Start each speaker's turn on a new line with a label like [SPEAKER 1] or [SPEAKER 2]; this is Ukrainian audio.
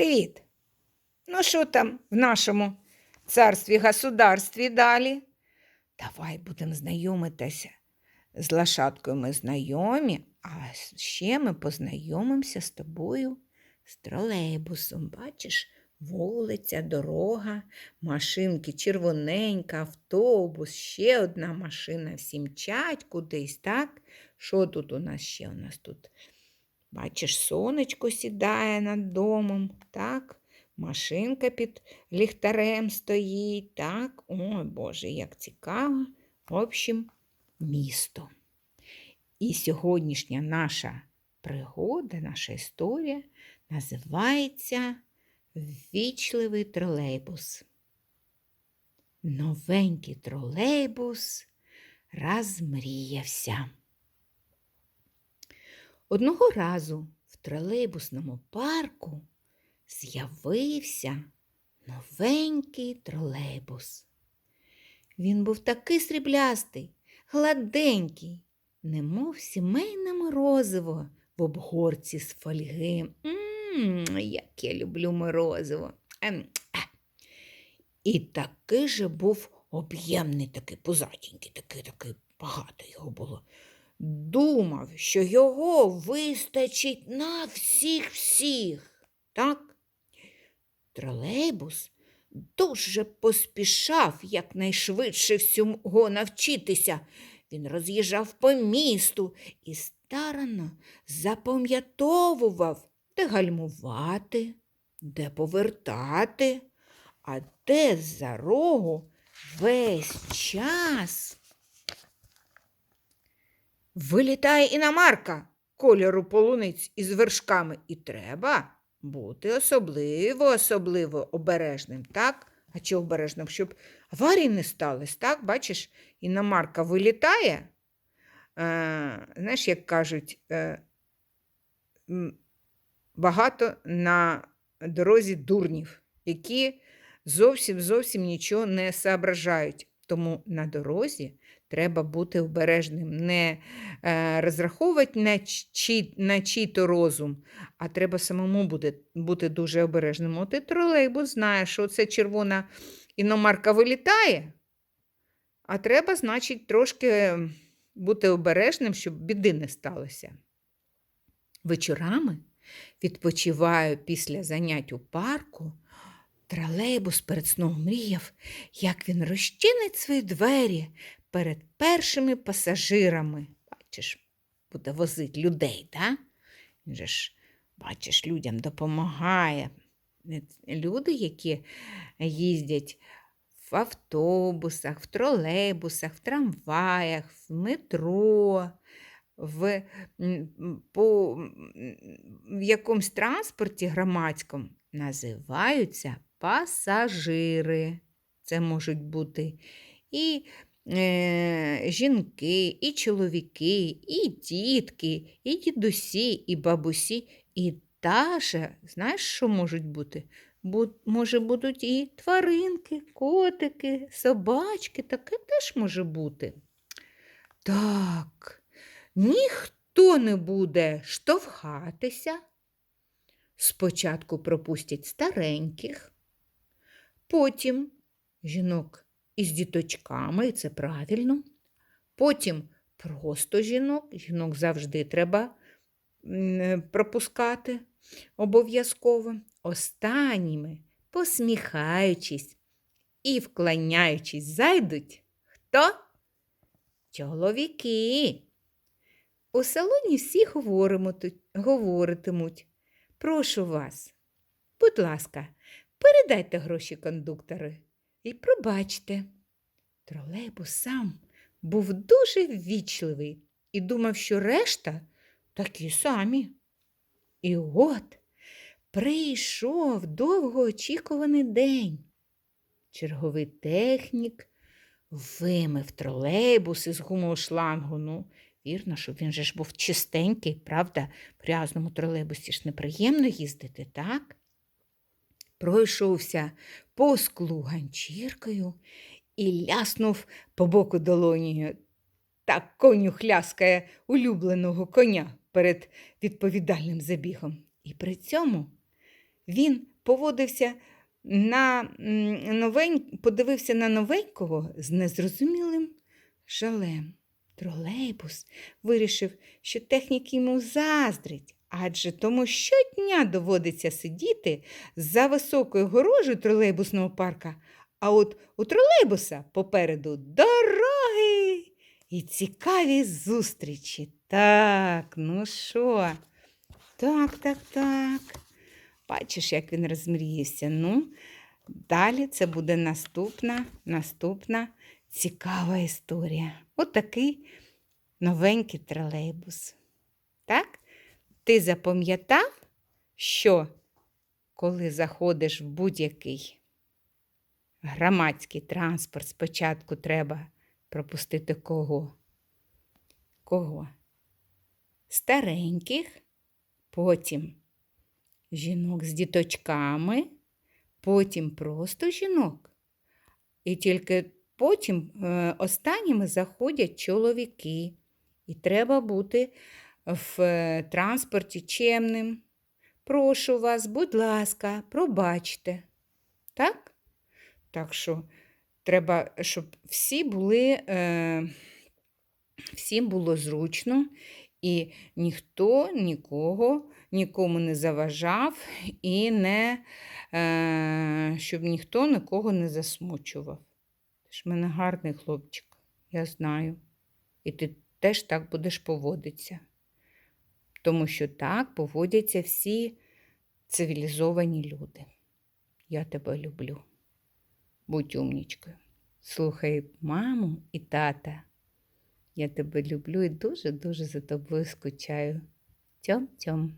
[SPEAKER 1] Привіт! Ну, що там в нашому царстві государстві далі? Давай будемо знайомитися. З лошадкою ми знайомі, а ще ми познайомимося з тобою з тролейбусом. Бачиш, вулиця, дорога, машинки, червоненька, автобус, ще одна машина, всі мчать кудись, так? Що тут у нас ще? У нас тут Бачиш, сонечко сідає над домом, так? Машинка під ліхтарем стоїть, так? Ой, Боже, як цікаво. В общем, місто. І сьогоднішня наша пригода, наша історія називається Ввічливий тролейбус. Новенький тролейбус розмріявся. Одного разу в тролейбусному парку з'явився новенький тролейбус. Він був такий сріблястий, гладенький, немов сімейне морозиво в обгорці з фольги. Мм, як я люблю морозиво. Ем, е. І такий же був об'ємний, такий пузатенький, такий, такий багато його було думав, що його вистачить на всіх всіх. Так? Тролейбус дуже поспішав якнайшвидше всього навчитися. Він роз'їжджав по місту і старано запам'ятовував, де гальмувати, де повертати, а де за рогу весь час. Вилітає іномарка кольору полуниць із вершками, і треба бути особливо, особливо обережним, так? А чого обережним? Щоб аварії не сталося, так? Бачиш, іномарка вилітає. Е, знаєш, як кажуть, е, багато на дорозі дурнів, які зовсім зовсім нічого не соображають. Тому на дорозі треба бути обережним, не е, розраховувати на, чий, на чий-то розум, а треба самому бути, бути дуже обережним. От і тролейбус знає, що це червона іномарка вилітає, а треба, значить, трошки бути обережним, щоб біди не сталося. Вечорами відпочиваю після занять у парку. Тролейбус перед сном мріяв, як він розчинить свої двері перед першими пасажирами. Бачиш, буде возити людей, да? Він же ж, бачиш, людям допомагає. Люди, які їздять в автобусах, в тролейбусах, в трамваях, в метро, в, по, в якомусь транспорті громадському, називаються пасажири. Це можуть бути і жінки, і чоловіки, і дітки, і дідусі, і бабусі, і даже, знаєш, що можуть бути? Бу, може, будуть і тваринки, котики, собачки, таке теж може бути. Так, ніхто не буде штовхатися. Спочатку пропустять стареньких, потім жінок із діточками, і це правильно. Потім просто жінок, жінок завжди треба пропускати обов'язково. Останніми, посміхаючись і вклоняючись, зайдуть хто? Чоловіки. У салоні всі говоритимуть. Прошу вас, будь ласка, передайте гроші кондуктору і пробачте. Тролейбус сам був дуже ввічливий і думав, що решта такі самі. І от прийшов довгоочікуваний день. Черговий технік вимив тролейбус із гумового шлангу. Ну, вірно, щоб він же ж був чистенький, правда, в грязному тролейбусі ж неприємно їздити, так? Пройшовся по склу ганчіркою і ляснув по боку долонію. Так коню хляскає улюбленого коня перед відповідальним забігом. І при цьому він поводився на новень... подивився на новенького з незрозумілим жалем. Тролейбус вирішив, що технік йому заздрить, адже тому щодня доводиться сидіти за високою горожею тролейбусного парка, а от у тролейбуса попереду дороги і цікаві зустрічі. Так, ну що? Так, так, так. Бачиш, як він розмріявся. Ну, далі це буде наступна, наступна цікава історія. От новенький тролейбус. Так? Ти запам'ятав, що коли заходиш в будь-який громадський транспорт, спочатку треба пропустити кого? Кого? Стареньких, потім жінок з діточками, потім просто жінок. І тільки потім е, останніми заходять чоловіки. І треба бути в е, транспорті чемним. Прошу вас, будь ласка, пробачте. Так? Так що треба, щоб всі були, е, всім було зручно, і ніхто нікого нікому не заважав і не, е, щоб ніхто нікого не засмучував. Ти ж в мене гарний хлопчик, я знаю. І ти теж так будеш поводитися. Тому що так поводяться всі цивілізовані люди. Я тебе люблю. Будь умнічкою. Слухай маму і тата. Я тебе люблю і дуже-дуже за тобою скучаю. Тьом-тьом.